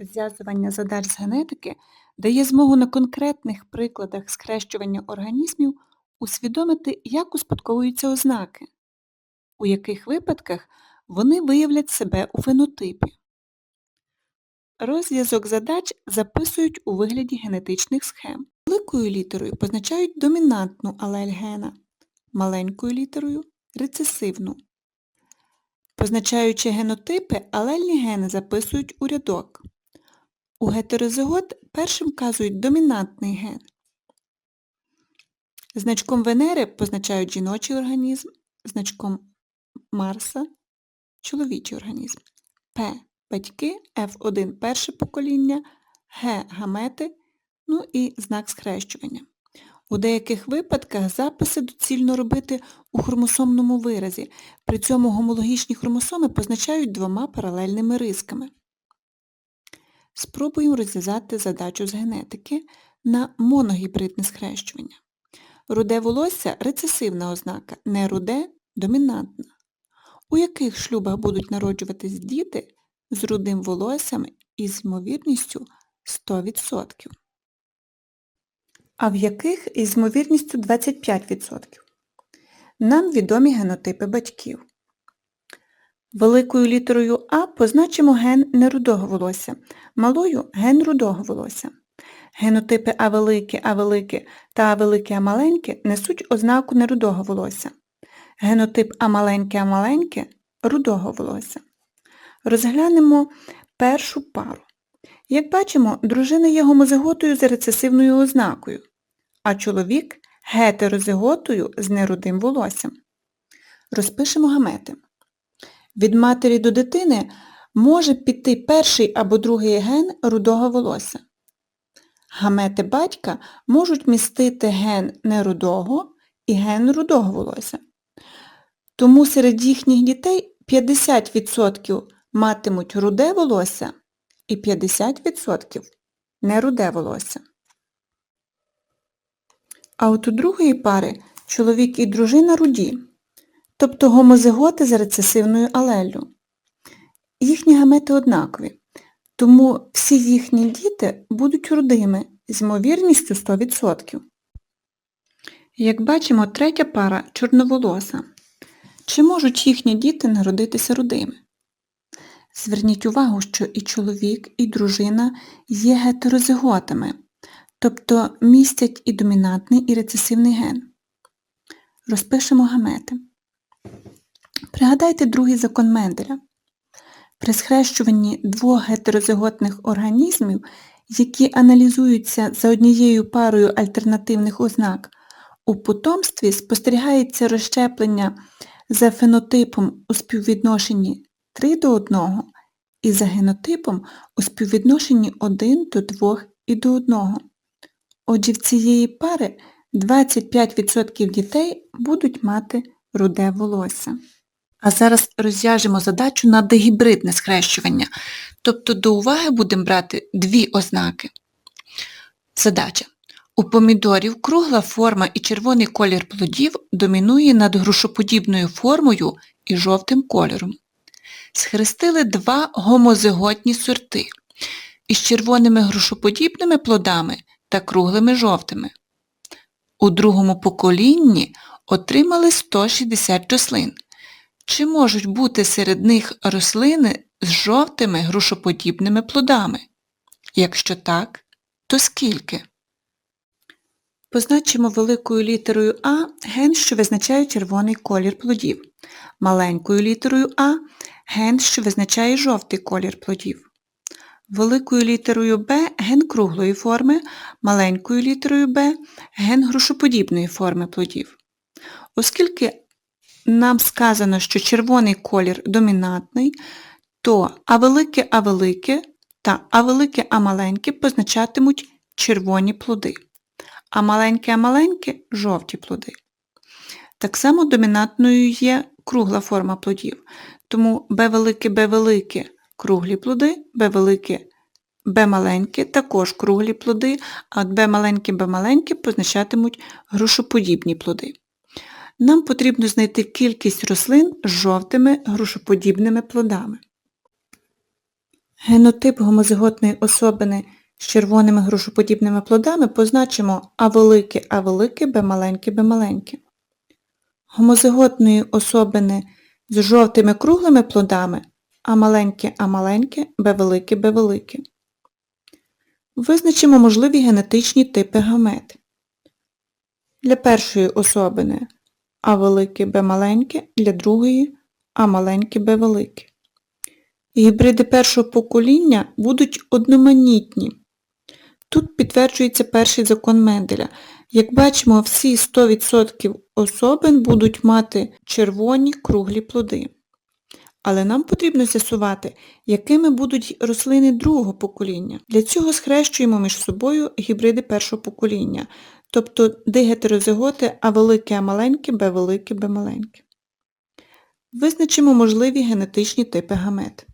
Розв'язування задач з генетики дає змогу на конкретних прикладах схрещування організмів усвідомити, як успадковуються ознаки, у яких випадках вони виявлять себе у фенотипі. Розв'язок задач записують у вигляді генетичних схем. Великою літерою позначають домінантну алель гена, маленькою літерою рецесивну. Позначаючи генотипи, алельні гени записують у рядок. У гетерозигот першим вказують домінантний ген. Значком Венери позначають жіночий організм, значком Марса – чоловічий організм. П батьки, F1 перше покоління, Г гамети, ну і знак схрещування. У деяких випадках записи доцільно робити у хромосомному виразі, при цьому гомологічні хромосоми позначають двома паралельними рисками. Спробуємо розв'язати задачу з генетики на моногібридне схрещування. Руде волосся рецесивна ознака, не руде домінантна. У яких шлюбах будуть народжуватись діти з рудим волоссям із ймовірністю 100%? А в яких із ймовірністю 25%? Нам відомі генотипи батьків. Великою літерою А позначимо ген нерудого волосся, малою ген рудого волосся. Генотипи А велике, А велике та А велике А маленьке несуть ознаку нерудого волосся. Генотип А маленьке А маленьке рудого волосся. Розглянемо першу пару. Як бачимо, дружина є гомозиготою за рецесивною ознакою, а чоловік гетерозиготою з нерудим волоссям. Розпишемо гамети. Від матері до дитини може піти перший або другий ген рудого волосся. Гамети батька можуть містити ген нерудого і ген рудого волосся. Тому серед їхніх дітей 50% матимуть руде волосся і 50% неруде волосся. А от у другої пари чоловік і дружина руді, тобто гомозиготи за рецесивною алеллю. Їхні гамети однакові, тому всі їхні діти будуть рудими з ймовірністю 100%. Як бачимо, третя пара чорноволоса. Чи можуть їхні діти народитися рудими? Зверніть увагу, що і чоловік, і дружина є гетерозиготами, тобто містять і домінантний, і рецесивний ген. Розпишемо гамети. Пригадайте другий закон Менделя. При схрещуванні двох гетерозиготних організмів, які аналізуються за однією парою альтернативних ознак, у потомстві спостерігається розщеплення за фенотипом у співвідношенні 3 до 1 і за генотипом у співвідношенні 1 до 2 і до 1. Отже, в цієї пари 25% дітей будуть мати руде волосся. А зараз розв'яжемо задачу на дегібридне схрещування, тобто до уваги будемо брати дві ознаки. Задача. У помідорів кругла форма і червоний колір плодів домінує над грушоподібною формою і жовтим кольором. Схрестили два гомозиготні сорти із червоними грушоподібними плодами та круглими жовтими. У другому поколінні отримали 160 рослин. Чи можуть бути серед них рослини з жовтими грушоподібними плодами? Якщо так, то скільки? Позначимо великою літерою А ген, що визначає червоний колір плодів, маленькою літерою А ген, що визначає жовтий колір плодів. Великою літерою Б ген круглої форми, маленькою літерою Б ген грушоподібної форми плодів. Оскільки нам сказано, що червоний колір домінантний, то А велике А велике та А велике А маленьке позначатимуть червоні плоди, а маленьке А маленьке жовті плоди. Так само домінантною є кругла форма плодів, тому Б велике Б велике круглі плоди, Б велике Б маленьке також круглі плоди, а от Б маленьке Б маленьке позначатимуть грушоподібні плоди. Нам потрібно знайти кількість рослин з жовтими грушоподібними плодами. Генотип гомозиготної особини з червоними грушоподібними плодами позначимо А велике А велике, Б маленьке, Б маленьке. Гомозиготної особини з жовтими круглими плодами А маленьке А маленьке, Б велике, Б велике. Визначимо можливі генетичні типи гамет. Для першої особини А велике Б маленьке, для другої А маленьке Б велике. Гібриди першого покоління будуть одноманітні. Тут підтверджується перший закон Менделя. Як бачимо, всі 100% особин будуть мати червоні круглі плоди. Але нам потрібно з'ясувати, якими будуть рослини другого покоління. Для цього схрещуємо між собою гібриди першого покоління, тобто дигетерозиготи А велике А маленьке, Б велике, Б маленьке. Визначимо можливі генетичні типи гамет.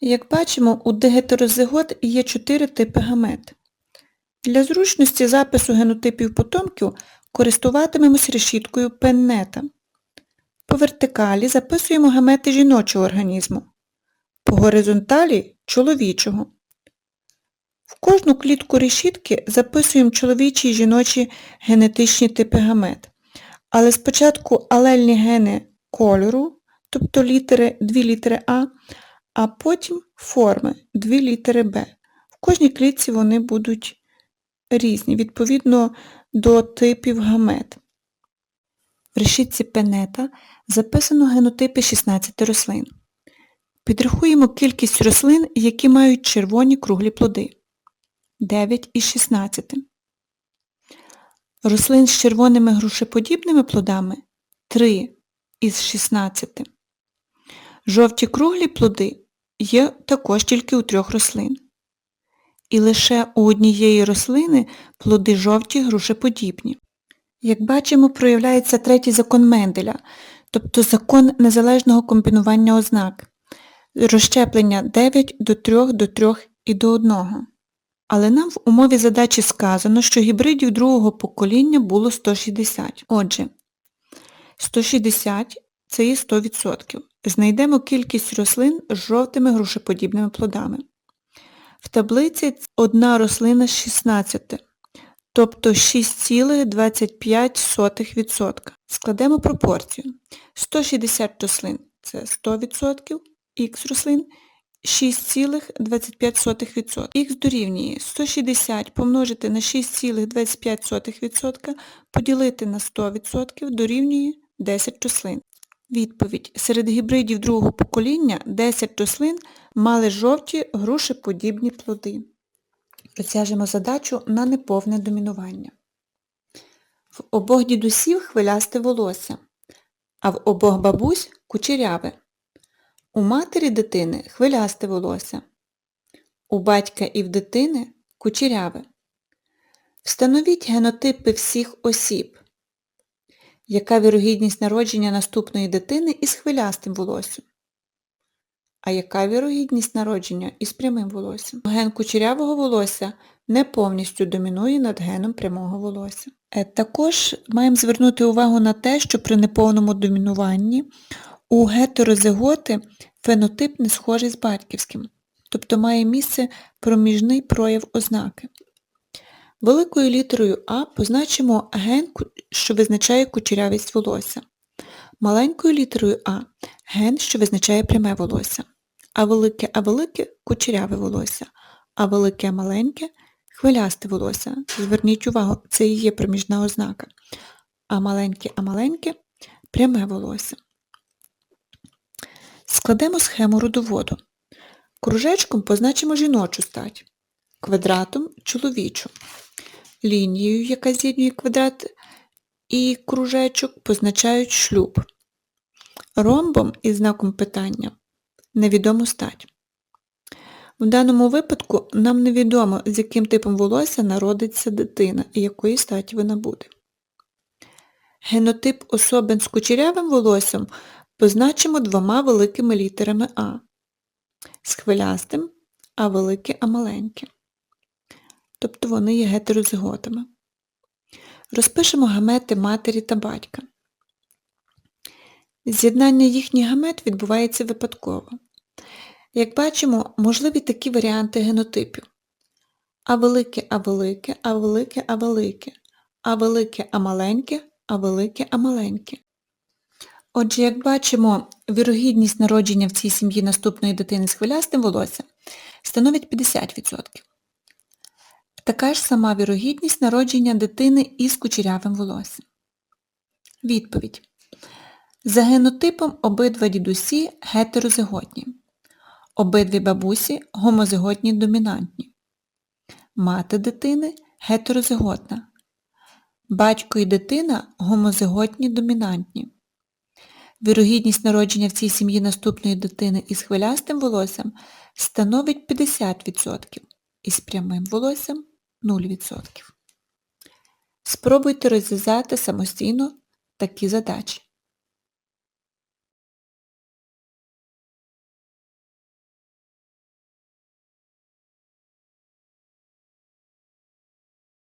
Як бачимо, у дигетерозигот є чотири типи гамет. Для зручності запису генотипів потомків користуватимемось решіткою пеннета. По вертикалі записуємо гамети жіночого організму, по горизонталі чоловічого. В кожну клітку решітки записуємо чоловічі і жіночі генетичні типи гамет. Але спочатку алельні гени кольору, тобто літери, дві літери А, а потім форми, дві літери Б. В кожній клітці вони будуть різні, відповідно до типів гамет. В решітці пенета записано генотипи 16 рослин. Підрахуємо кількість рослин, які мають червоні круглі плоди. 9 із 16. Рослин з червоними грушеподібними плодами 3 із 16. Жовті круглі плоди є також тільки у трьох рослин. І лише у однієї рослини плоди жовті грушеподібні. Як бачимо, проявляється третій закон Менделя, тобто закон незалежного комбінування ознак. Розщеплення 9 до 3 до 3 і до 1. Але нам в умові задачі сказано, що гібридів другого покоління було 160. Отже, 160 це є 100%. Знайдемо кількість рослин з жовтими грушеподібними плодами. В таблиці одна рослина з 16, тобто 6,25%. Складемо пропорцію. 160 рослин це 100%, х рослин 6,25%. Х дорівнює 160 помножити на 6,25% поділити на 100% дорівнює 10 рослин. Відповідь. Серед гібридів другого покоління 10 рослин мали жовті грушеподібні плоди. Розв'яжемо задачу на неповне домінування. В обох дідусів хвилясте волосся, а в обох бабусь кучеряве. У матері дитини хвилясте волосся. У батька і в дитини кучеряве. Встановіть генотипи всіх осіб. Яка вірогідність народження наступної дитини із хвилястим волоссям? А яка вірогідність народження із прямим волоссям? Ген кучерявого волосся не повністю домінує над геном прямого волосся. Е, Також маємо звернути увагу на те, що при неповному домінуванні у гетерозиготи фенотип не схожий з батьківським, тобто має місце проміжний прояв ознаки. Великою літерою А позначимо ген, що визначає кучерявість волосся. Маленькою літерою А ген, що визначає пряме волосся. А велике А велике кучеряве волосся. А велике А маленьке хвилясте волосся. Зверніть увагу, це і є проміжна ознака. А маленьке А маленьке пряме волосся. Складемо схему родоводу. Кружечком позначимо жіночу стать, квадратом чоловічу. Лінією, яка з'єднує квадрат і кружечок, позначають шлюб. Ромбом із знаком питання невідому стать. В даному випадку нам невідомо, з яким типом волосся народиться дитина і якої статі вона буде. Генотип особин з кучерявим волоссям позначимо двома великими літерами А. З хвилястим А велике А маленьке. Тобто вони є гетерозиготами. Розпишемо гамети матері та батька. З'єднання їхніх гамет відбувається випадково. Як бачимо, можливі такі варіанти генотипів. А велике, а велике, а велике, а велике, а велике, а маленьке, а велике, а маленьке. Отже, як бачимо, вірогідність народження в цій сім'ї наступної дитини з хвилястим волоссям становить 50%. Така ж сама вірогідність народження дитини із кучерявим волоссям. Відповідь. За генотипом обидва дідусі гетерозиготні. Обидві бабусі гомозиготні домінантні. Мати дитини гетерозиготна. Батько і дитина гомозиготні домінантні. Вірогідність народження в цій сім'ї наступної дитини із хвилястим волоссям становить 50% і з прямим волоссям 0%. Спробуйте розв'язати самостійно такі задачі.